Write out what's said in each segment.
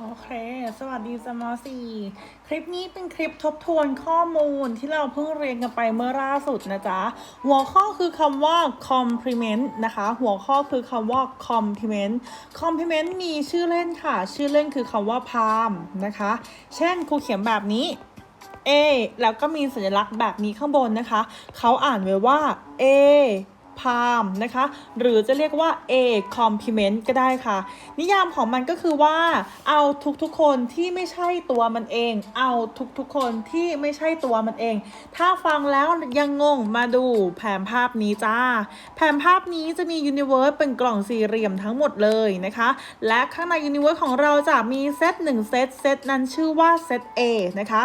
โอเค สวัสดีสมอสี่คลิปนี้เป็นคลิปทบทวนข้อมูลที่เราเพิ่งเรียนกันไปเมื่อล่าสุดนะจ๊ะ หัวข้อคือคำว่า complement นะคะ หัวข้อคือคำว่า complement complement มีชื่อเล่นค่ะ ชื่อเล่นคือคำว่า palm นะคะ เช่นครูเขียนแบบนี้ A แล้วก็มีสัญลักษณ์แบบนี้ข้างบนนะคะ เขาอ่านไว้ว่า A พามนะคะ หรือจะเรียกว่า A complement ก็ได้ค่ะ นิยามของมันก็คือว่าเอาทุกๆคนที่ไม่ใช่ตัวมันเอง เอาทุกๆคนที่ไม่ใช่ตัวมันเอง ถ้าฟังแล้วยังงงมาดูแผนภาพนี้จ้า แผนภาพนี้จะมี Universe เป็นกล่องสี่เหลี่ยมทั้งหมดเลยนะคะ และข้างใน Universe ของเราจะมีเซตหนึ่งเซตเซตนั้นชื่อว่าเซต A นะคะ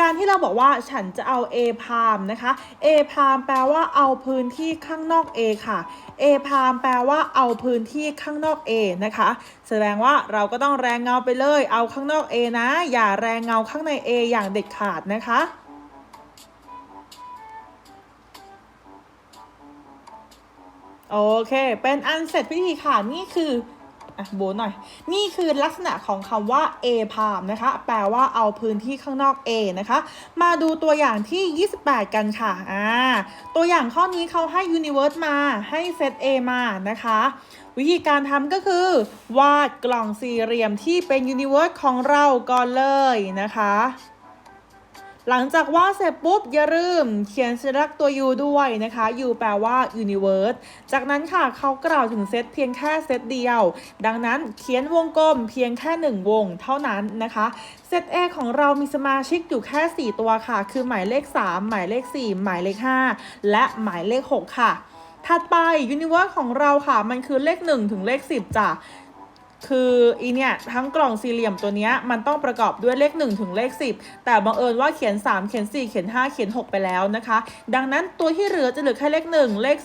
การที่เราบอกว่าฉันจะเอา A พามนะคะ A พามแปลว่าเอาพื้นที่ข้างนอก A ค่ะ A พามแปลว่าเอาพื้นที่ข้างนอก A นะคะ แสดงว่าเราก็ต้องแรงเงาไปเลย เอาข้างนอก A นะ อย่าแรงเงาข้างใน A อย่างเด็ดขาดนะคะโอเค เป็นอันเสร็จพิธีค่ะ นี่คือ อะโบนหน่อย นี่คือลักษณะของคำว่า A พามนะคะ แปลว่าเอาพื้นที่ข้างนอก A นะคะ มาดูตัวอย่างที่ 28 กันค่ะ อ่า ตัวอย่างข้อนี้เขาให้ Universe มา ให้เซต A มานะคะ วิธีการทำก็คือ วาดกล่องสี่เหลี่ยมที่เป็น Universe ของเราก่อนเลยนะคะ หลังจากวาดเสร็จปุ๊บ อย่าลืมเขียนสัญลักษณ์ตัว U ด้วยนะคะ U แปลว่า universe จากนั้นค่ะเขากล่าวถึงเซตเพียงแค่เซตเดียว ดังนั้นเขียนวงกลมเพียงแค่ 1 วงเท่านั้นนะคะเซต A ของเรามีสมาชิกอยู่แค่ 4 ตัวค่ะ คือหมายเลข 3 หมายเลข 4 หมายเลข 5 และหมายเลข 6 ค่ะ ถัดไป universe ของเราค่ะ มันคือเลข 1 ถึงเลข 10จ้ะ คืออีเนี่ยทั้งกล่องสี่เหลี่ยมตัวเนี้ยมันต้องประกอบด้วยเลข 1 ถึงเลข 10 แต่บังเอิญว่าเขียน 3 เขียน 4 เขียน 5 เขียน 6 ไปแล้วนะคะ ดังนั้นตัวที่เหลือจะเหลือแค่เลข 1 เลข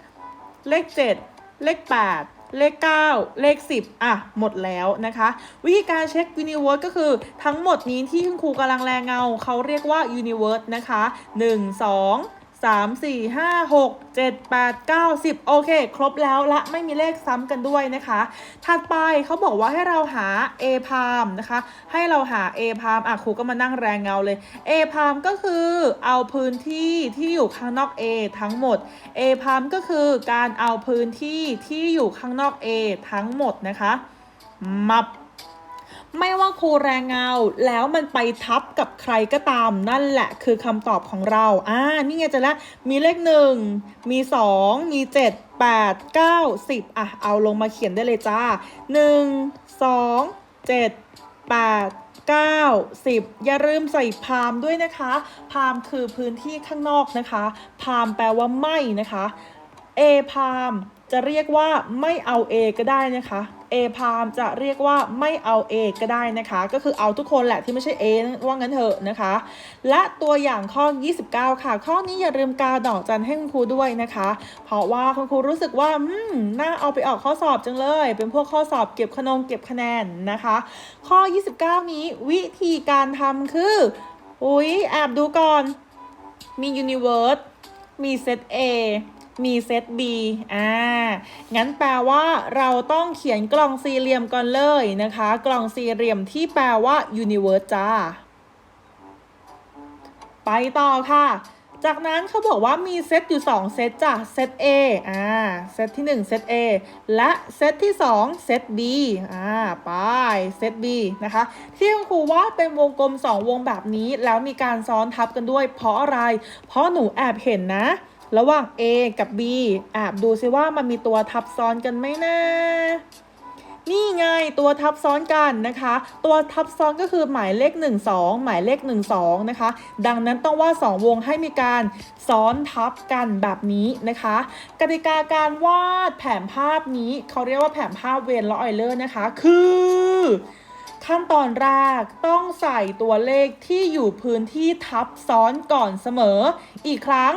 2 เลข 7 เลข 8เลข 9 เลข 10 อะ หมดแล้วนะคะ วิธีการเช็ค Universe ก็คือทั้งหมดนี้ที่คุณครูกำลังแรงเงาเขาเรียกว่า Universe นะคะ 1 2 3 4 5 6 7 8 9 10โอเค ครบแล้วและไม่มีเลขซ้ำกันด้วยนะคะ ถัดไปเขาบอกว่าให้เราหา A พามนะคะ ให้เราหา A พามอะครูก็มานั่งแรงเงาเลย A พามก็คือเอาพื้นที่ที่อยู่ข้างนอก A ทั้งหมด A พามก็คือการเอาพื้นที่ที่อยู่ข้างนอก A ทั้งหมดนะคะ มับ ไม่ว่าครูแรงเงาแล้วมันไปทับกับใครก็ตาม นั่นแหละคือคำตอบของเรา อ่า นี่ไงจะแล้วมีเลขหนึ่ง มีสอง มีเจ็ดแปดเก้าสิบอะ เอาลงมาเขียนได้เลยจ้าหนึ่งสองเจ็ดแปดเก้าสิบอย่าลืมใส่พามด้วยนะคะ พามคือพื้นที่ข้างนอกนะคะ พามแปลว่าไม่นะคะ A พาม จะเรียกว่าไม่เอา A ก็ได้นะคะ A พามจะเรียกว่าไม่เอา A ก็ได้นะคะ ก็คือเอาทุกคนแหละที่ไม่ใช่ A ว่างั้นเถอะนะคะ และตัวอย่างข้อ 29 ค่ะ ข้อนี้อย่าลืมกาดอกจันให้คุณครูด้วยนะคะ เพราะว่าคุณครูรู้สึกว่าอืมน่าเอาไปออกข้อสอบจังเลย เป็นพวกข้อสอบเก็บขนงเก็บคะแนนนะคะ ข้อ 29 นี้วิธีการทำคืออุ๊ยแอบดูก่อนมี Universe มีเซต A มีเซต B อ่า งั้นแปลว่าเราต้องเขียนกล่องสี่เหลี่ยมก่อนเลยนะคะ กล่องสี่เหลี่ยมที่แปลว่า universe จ้า ไปต่อค่ะ จากนั้นเขาบอกว่ามีเซตอยู่ 2 เซตจ้ะ เซต A อ่า เซตที่ 1 เซต A และเซตที่ 2 เซต B อ่า ไป เซต B นะคะ ที่คุณครูวาดเป็นวงกลม 2 วงแบบนี้ แล้วมีการซ้อนทับกันด้วย เพราะอะไร เพราะหนูแอบเห็นนะ ระหว่าง A กับ B แอบดูซิว่ามันมีตัวทับซ้อนกันไหมนะ นี่ไงตัวทับซ้อนกันนะคะ ตัวทับซ้อนก็คือหมายเลข 1 2 หมายเลข 1 2 นะคะ ดังนั้นต้องวาด2วงให้มีการซ้อนทับกันแบบนี้นะคะ กติกาการวาดแผนภาพนี้เขาเรียกว่าแผนภาพเวนลออยเลอร์นะคะ คือ ขั้นตอนแรกต้องใส่ตัวเลขที่อยู่พื้นที่ทับซ้อนก่อนเสมอ อีกครั้ง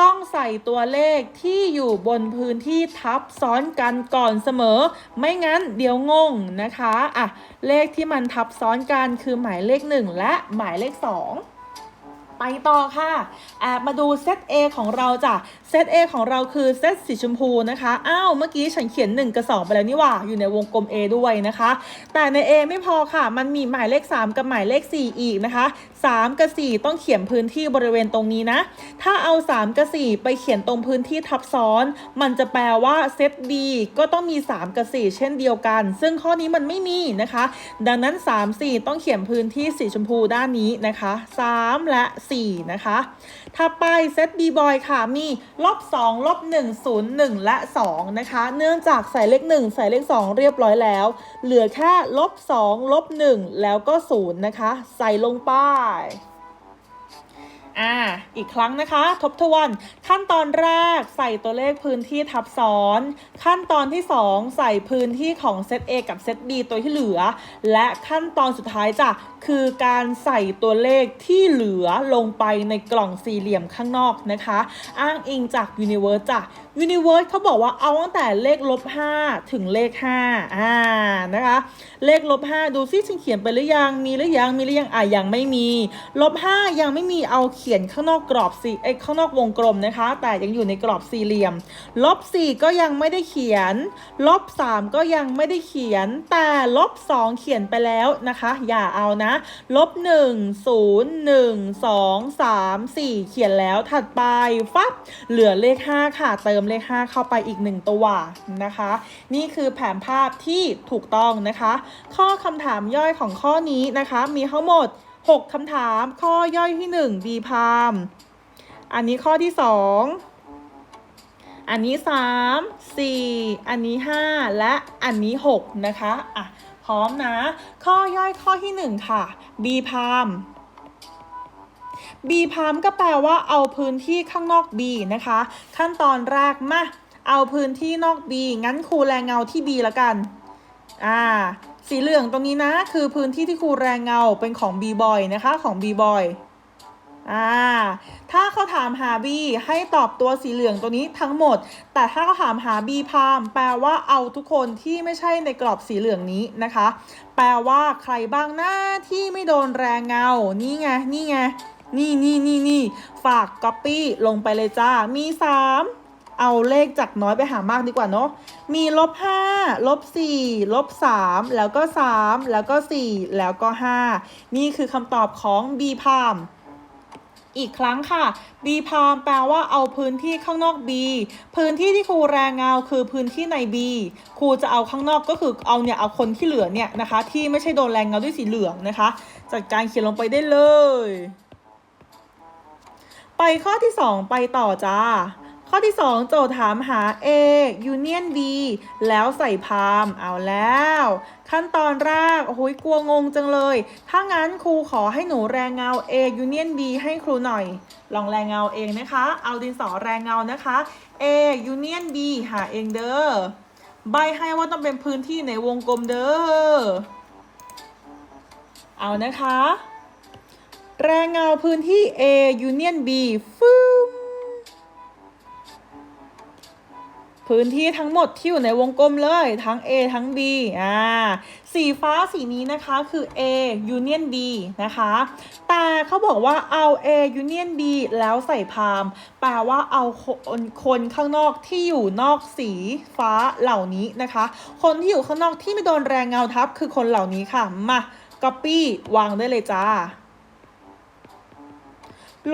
ต้องใส่ตัวเลขที่อยู่บนพื้นที่ทับซ้อนกันก่อนเสมอ ไม่งั้นเดี๋ยวงงนะคะอะเลขที่มันทับซ้อนกันคือหมายเลข 1 และหมายเลข 2 ไปต่อค่ะแอบมาดูเซต A ของเราจ้ะเซต A ของเราคือเซตสีชมพูนะคะ อ้าวเมื่อกี้ฉันเขียน 1 กับ 2 ไปแล้วนี่ว่า อยู่ในวงกลม A ด้วยนะคะ แต่ใน A ไม่พอค่ะ มันมีหมายเลข 3 กับหมายเลข 4 อีกนะคะ3 กับ 4 ต้องเขียนพื้นที่บริเวณตรงนี้นะ ถ้าเอา 3 กับ 4 ไปเขียนตรงพื้นที่ทับซ้อน มันจะแปลว่าเซต B ก็ต้องมี 3 กับ 4 เช่นเดียวกัน ซึ่งข้อนี้มันไม่มีนะคะ ดังนั้น 3 4 ต้องเขียนพื้นที่สีชมพูด้านนี้นะคะ 3 และ 4 นะคะถ้าไปเซต B boy ค่ะมีลบ2ลบ1 0 1 และ 2 นะคะ เนื่องจากใส่เลข 1 ใส่เลข 2 เรียบร้อยแล้ว เหลือแค่ลบ2ลบ1แล้วก็ 0 นะคะ ใส่ลงไป Bye. อ่า อีกครั้งนะคะ ทบทวน ขั้นตอนแรกใส่ตัวเลขพื้นที่ทับซ้อน ขั้นตอนที่ 2 ใส่พื้นที่ของเซต A กับเซต B ตัวที่เหลือ และขั้นตอนสุดท้ายจ้ะคือการใส่ตัวเลขที่เหลือลงไปในกล่องสี่เหลี่ยมข้างนอกนะคะ อ้างอิงจาก Universe จ้ะ Universe เขาบอกว่าเอาตั้งแต่เลขลบ5ถึงเลข5อ่านะคะ เลขลบ5ดูซิฉันเขียนไปหรือยังมีหรือยังมีหรือยังอะยังไม่มีลบ5ยังไม่มีเอาเขีียนข้างนอกกรอบสี่เอ้ข้างนอกวงกลมนะคะ แต่ยังอยู่ในกรอบสี่เหลี่ยม ลบ4ก็ยังไม่ได้เขียน ลบ3ก็ยังไม่ได้เขียน แต่ลบ2เขียนไปแล้วนะคะ อย่าเอานะลบ1 0 1 2 3 4เขียนแล้วถัดไปฟับเหลือเลข5ค่ะ เติมเลข5เข้าไปอีก1ตัวนะคะ นี่คือแผนภาพที่ถูกต้องนะคะ ข้อคำถามย่อยของข้อนี้นะคะ มีทั้งหมด 6คำถามข้อย่อยที่1 B พาม อันนี้ข้อที่ 2 อันนี้ 3 4 อันนี้ 5 และอันนี้ 6 นะคะอะพร้อมนะ ข้อย่อยข้อที่ 1 ค่ะ B พาม B พามก็แปลว่าเอาพื้นที่ข้างนอก B นะคะ ขั้นตอนแรกมาเอาพื้นที่นอก B งั้นครูแรงเงาที่ B ละกัน อ่า สีเหลืองตรงนี้นะ คือพื้นที่ที่ครูแรงเงาเป็นของ B boy นะคะของ B boy อ่าถ้าเขาถามหา B ให้ตอบตัวสีเหลืองตัวนี้ทั้งหมด แต่ถ้าเขาถามหา B พามแปลว่าเอาทุกคนที่ไม่ใช่ในกรอบสีเหลืองนี้นะคะ แปลว่าใครบ้างหน้าที่ไม่โดนแรงเงา นี่ไง นี่ไง นี่นี่นี่นี่ฝาก Copy ลงไปเลยจ้า มี 3 เอาเลขจากน้อยไปหามากดีกว่าเนาะ มีลบ5ลบ4ลบ3แล้วก็3แล้วก็4แล้วก็5นี่คือคำตอบของ B พามอีกครั้งค่ะ B พามแปลว่าเอาพื้นที่ข้างนอก B พื้นที่ที่ครูแรงเงาคือพื้นที่ใน B ครูจะเอาข้างนอกก็คือเอาเนี่ยเอาคนที่เหลือเนี่ยนะคะ ที่ไม่ใช่โดนแรงเงาด้วยสีเหลืองนะคะ จัดการเขียนลงไปได้เลย ไปข้อที่ 2 ไปต่อจ้า ข้อที่ 2 โจทย์ถามหา A union B แล้วใส่พามเอาแล้ว ขั้นตอนแรกโอ้โหกลัวงงจังเลย ถ้างั้นครูขอให้หนูแรงเงา A union B ให้ครูหน่อย ลองแรงเงาเองนะคะ เอาดินสอแรงเงานะคะ A union B หาเองเด้อใบให้ว่าต้องเป็นพื้นที่ในวงกลมเด้อเอานะคะ แรงเงาพื้นที่ A union B ฟึ พื้นที่ทั้งหมดที่อยู่ในวงกลมเลยทั้ง A ทั้ง B อ่าสีฟ้าสีนี้นะคะคือ A union B นะคะ แต่เขาบอกว่าเอา A union B แล้วใส่พาม แปลว่าเอาคนคนข้างนอกที่อยู่นอกสีฟ้าเหล่านี้นะคะ คนที่อยู่ข้างนอกที่ไม่โดนแรงเงาทับคือคนเหล่านี้ค่ะ มา copy วางได้เลยจ้า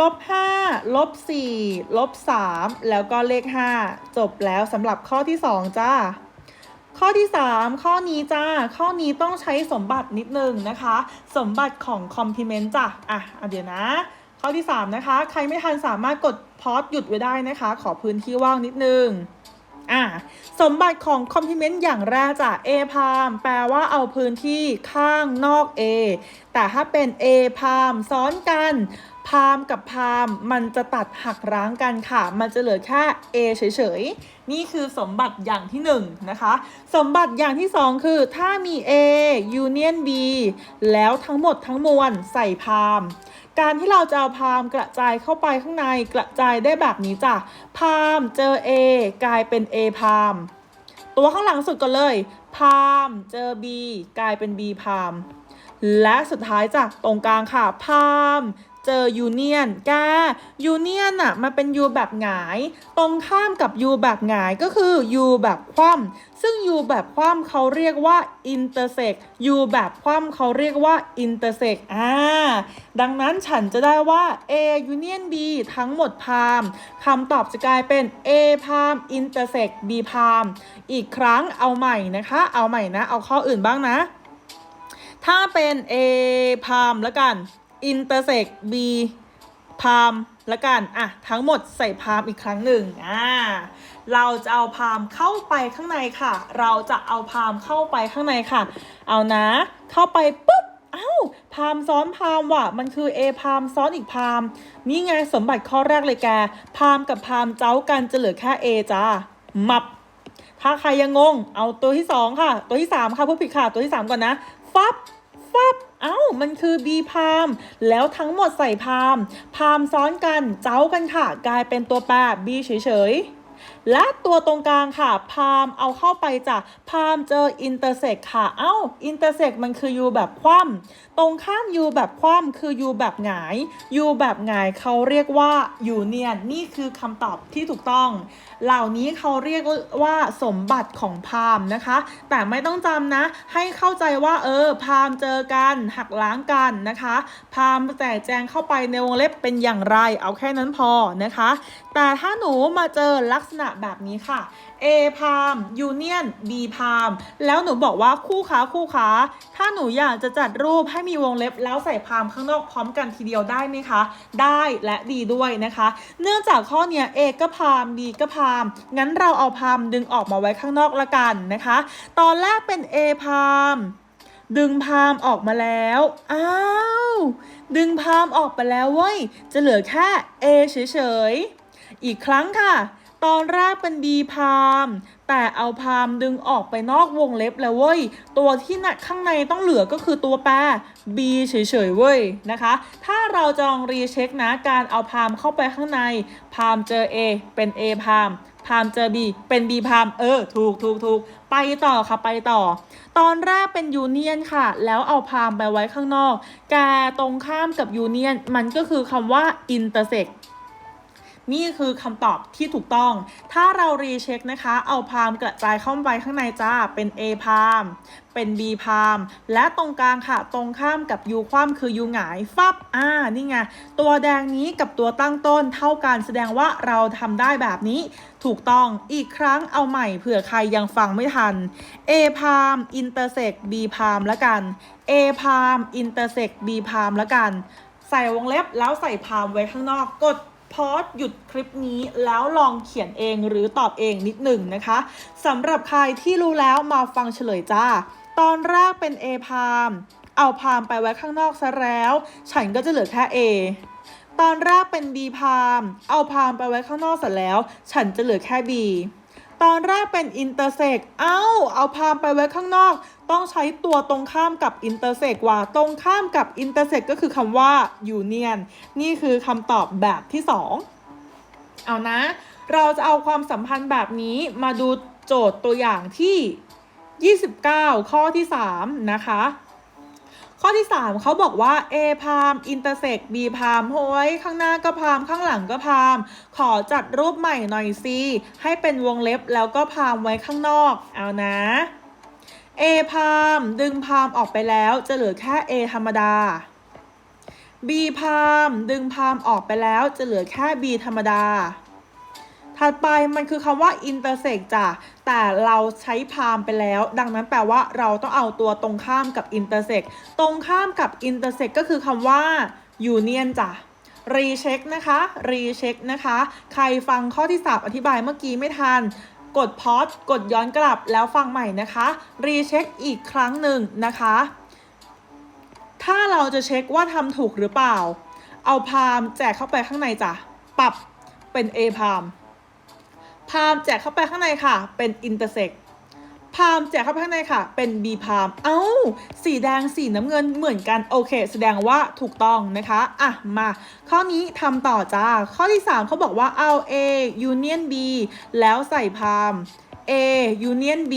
ลบ5ลบ4ลบ3แล้วก็เลข 5 จบแล้วสำหรับข้อที่ 2 จ้า ข้อที่ 3 ข้อนี้จ้า ข้อนี้ต้องใช้สมบัตินิดนึงนะคะ สมบัติของ complement จ้ะอะเดี๋ยวนะ ข้อที่ 3 นะคะ ใครไม่ทันสามารถกดพอสหยุดไว้ได้นะคะ ขอพื้นที่ว่างนิดนึงอะสมบัติของ complement อย่างแรกจ้ะ A พามแปลว่าเอาพื้นที่ข้างนอก A แต่ถ้าเป็น A พามซ้อนกัน พามกับพามมันจะตัดหักร้างกันค่ะ มันจะเหลือแค่ A เฉยๆ นี่คือสมบัติอย่างที่1นงนะคะ สมบัติอย่างที่ 2 คือถ้ามี A union B แล้วทั้งหมดทั้งมวลใส่พาม การที่เราจะเอาพามกระจายเข้าไปข้างในกระจายได้แบบนี้จ้ะ พามเจอ A กลายเป็น A พาม ตัวข้างหลังสุดก่อนเลย พามเจอ B กลายเป็น B พามและสุดท้ายจากตรงกลางค่ะ พาม เจอยูเนียนแกยูเนียนอะมันเป็นยูแบบหงาย ตรงข้ามกับยูแบบหงายก็คือยูแบบคว่ำซึ่งยูแบบคว่ำเขาเรียกว่า intersect ยูแบบคว่ำเขาเรียกว่า intersect อ่าดังนั้นฉันจะได้ว่า A union B ทั้งหมดพามคำตอบจะกลายเป็น A พาม intersect B พามอีกครั้งเอาใหม่นะคะ เอาใหม่นะ เอาข้ออื่นบ้างนะ ถ้าเป็น A พามแล้วกัน intersect B พามแล้วกัน อะ ทั้งหมดใส่พามอีกครั้งหนึ่งอ่าเราจะเอาพามเข้าไปข้างในค่ะ เราจะเอาพามเข้าไปข้างในค่ะ เอานะ เข้าไปปุ๊บเอ้าวพามซ้อนพามว่ะ มันคือ A พามซ้อนอีกพาม นี่ไงสมบัติข้อแรกเลยแก พามกับพามเจ้ากันจะเหลือแค่ A จ้า มับ ถ้าใครยังงง เอาตัวที่2ค่ะ ตัวที่3ค่ะผู้ผิดค่ะ ตัวที่3ก่อนนะ ฟับ ฟับ เอ้ามันคือ B พามแล้วทั้งหมดใส่พามพามซ้อนกันเจ้ากันค่ะ กลายเป็นตัวแปร B เฉยๆ และตัวตรงกลางค่ะ พามเอาเข้าไปจ้ะพามเจอ intersect ค่ะ เอ้า intersect มันคือ U แบบคว่ำตรงข้าม U แบบคว่ำคือ U แบบหงาย U แบบหงายเขาเรียกว่า union นี่คือคำตอบที่ถูกต้อง เหล่านี้เขาเรียกว่าสมบัติของพามนะคะ แต่ไม่ต้องจำนะ ให้เข้าใจว่าเออพามเจอกันหักล้างกันนะคะ พามแจกแจงเข้าไปในวงเล็บเป็นอย่างไร เอาแค่นั้นพอนะคะ แต่ถ้าหนูมาเจอลักษณะแบบนี้ค่ะ A พาม Union B พามแล้วหนูบอกว่าคู่ค้าคู่ค้า ถ้าหนูอยากจะจัดรูปให้มีวงเล็บแล้วใส่พามข้างนอกพร้อมกันทีเดียวได้ไหมคะ ได้และดีด้วยนะคะ เนื่องจากข้อเนี้ย A ก็พาม B ก็พาม งั้นเราเอาพามดึงออกมาไว้ข้างนอกละกันนะคะ ตอนแรกเป็น A พามดึงพามออกมาแล้ว อ้าว ดึงพามออกไปแล้วเว้ย จะเหลือแค่ A เฉยๆ อีกครั้งค่ะ ตอนแรกเป็น B พามแต่เอาพามดึงออกไปนอกวงเล็บแล้วเว้ย ตัวที่หนักข้างในต้องเหลือก็คือตัวแปร B เฉยๆเว้ยนะคะ ถ้าเราจะลองรีเช็คนะการเอาพามเข้าไปข้างใน พามเจอ A เป็น A พามพามเจอ B เป็น B พามเออ ถูกถูกถูกไปต่อค่ะ ไปต่อ ตอนแรกเป็นยูเนียนค่ะ แล้วเอาพามไปไว้ข้างนอก แกตรงข้ามกับยูเนียน มันก็คือคำว่า intersect นี่คือคำตอบที่ถูกต้อง ถ้าเรารีเช็คนะคะ เอาพามกระจายเข้าไปข้างในจ้า เป็น A พามเป็น B พามและตรงกลางค่ะ ตรงข้ามกับ U คว่ำคือ U หงายฟับอ่านี่ไง ตัวแดงนี้กับตัวตั้งต้นเท่ากันแสดงว่าเราทำได้แบบนี้ถูกต้องอีกครั้งเอาใหม่เผื่อใครยังฟังไม่ทัน A พาม intersect B พามละกัน A พาม intersect B พามละกัน ใส่วงเล็บแล้วใส่พามไว้ข้างนอกกด พอสหยุดคลิปนี้แล้วลองเขียนเองหรือตอบเองนิดหนึ่งนะคะสำหรับใครที่รู้แล้วมาฟังเฉลยจ้า ตอนแรกเป็น A พามเอาพามไปไว้ข้างนอกซะแล้ว ฉันก็จะเหลือแค่ A ตอนแรกเป็น B พามเอาพามไปไว้ข้างนอกเสร็จแล้ว ฉันจะเหลือแค่ B ตอนแรกเป็น intersect เอ้า เอาพามไปไว้ข้างนอก ต้องใช้ตัวตรงข้ามกับ intersect ว่าตรงข้ามกับ intersect ก็คือคำว่า union นี่คือคำตอบแบบที่ 2 เอานะ เราจะเอาความสัมพันธ์แบบนี้มาดูโจทย์ตัวอย่างที่ 29 ข้อที่ 3 นะคะ ข้อที่ 3 เขาบอกว่า A พาม intersect B พามโฮ้ยข้างหน้าก็พามข้างหลังก็พาม ขอจัดรูปใหม่หน่อยสิให้เป็นวงเล็บแล้วก็พามไว้ข้างนอก เอานะ A พามดึงพามออกไปแล้วจะเหลือแค่ A ธรรมดา B พามดึงพามออกไปแล้วจะเหลือแค่ B ธรรมดา ถัดไปมันคือคำว่า intersect จ้ะ แต่เราใช้พามไปแล้ว ดังนั้นแปลว่าเราต้องเอาตัวตรงข้ามกับ intersect ตรงข้ามกับ intersect ก็คือคำว่า union จ้ะรีเช็คนะคะ รีเช็คนะคะ ใครฟังข้อที่ 3 อธิบายเมื่อกี้ไม่ทัน กดพอสกดย้อนกลับแล้วฟังใหม่นะคะ รีเช็คอีกครั้งหนึ่งนะคะ ถ้าเราจะเช็คว่าทำถูกหรือเปล่า เอาพามแจกเข้าไปข้างในจ้ะ ปรับเป็น A พามพามแจกเข้าไปข้างในค่ะ เป็น intersect พามแจกเข้าไปข้างในค่ะ เป็น B พามเอ้า สีแดงสีน้ำเงินเหมือนกัน โอเค แสดงว่าถูกต้องนะคะ อะ มา ข้อนี้ทำต่อจ้า ข้อที่ 3เขาบอกว่าเอา A union B แล้วใส่พาม A union B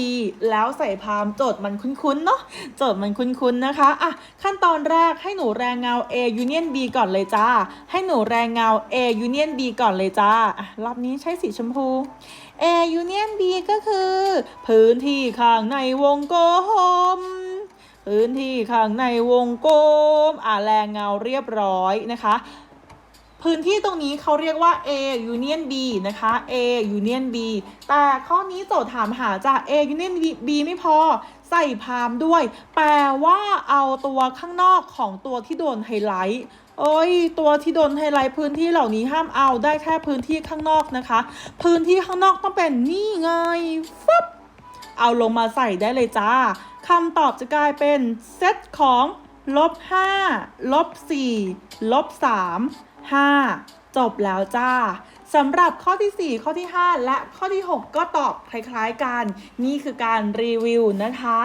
แล้วใส่พามโจทย์มันคุ้นๆเนาะโจทย์มันคุ้นๆนะคะอะขั้นตอนแรกให้หนูแรงเงา A union B ก่อนเลยจ้า ให้หนูแรงเงา A union B ก่อนเลยจ้าอะรอบนี้ใช้สีชมพู A union B ก็คือ พื้นที่ข้างในวงกลมพื้นที่ข้างในวงกลมอะแรงเงาเรียบร้อยนะคะ พื้นที่ตรงนี้เขาเรียกว่า A union B นะคะ A union B แต่ข้อนี้โจทย์ถามหาจาก A union B ไม่พอใส่พามด้วย แปลว่าเอาตัวข้างนอกของตัวที่โดนไฮไลท์เอ้ยตัวที่โดนไฮไลท์พื้นที่เหล่านี้ห้ามเอาได้แค่พื้นที่ข้างนอกนะคะ พื้นที่ข้างนอกต้องเป็นนี่ไงฟึบเอาลงมาใส่ได้เลยจ้าคำตอบจะกลายเป็นเซตของลบ5ลบ4ลบ3 5 จบแล้วจ้าสำหรับข้อที่ 4 ข้อที่ 5 และข้อที่ 6 ก็ตอบคล้ายๆกัน นี่คือการรีวิวนะคะ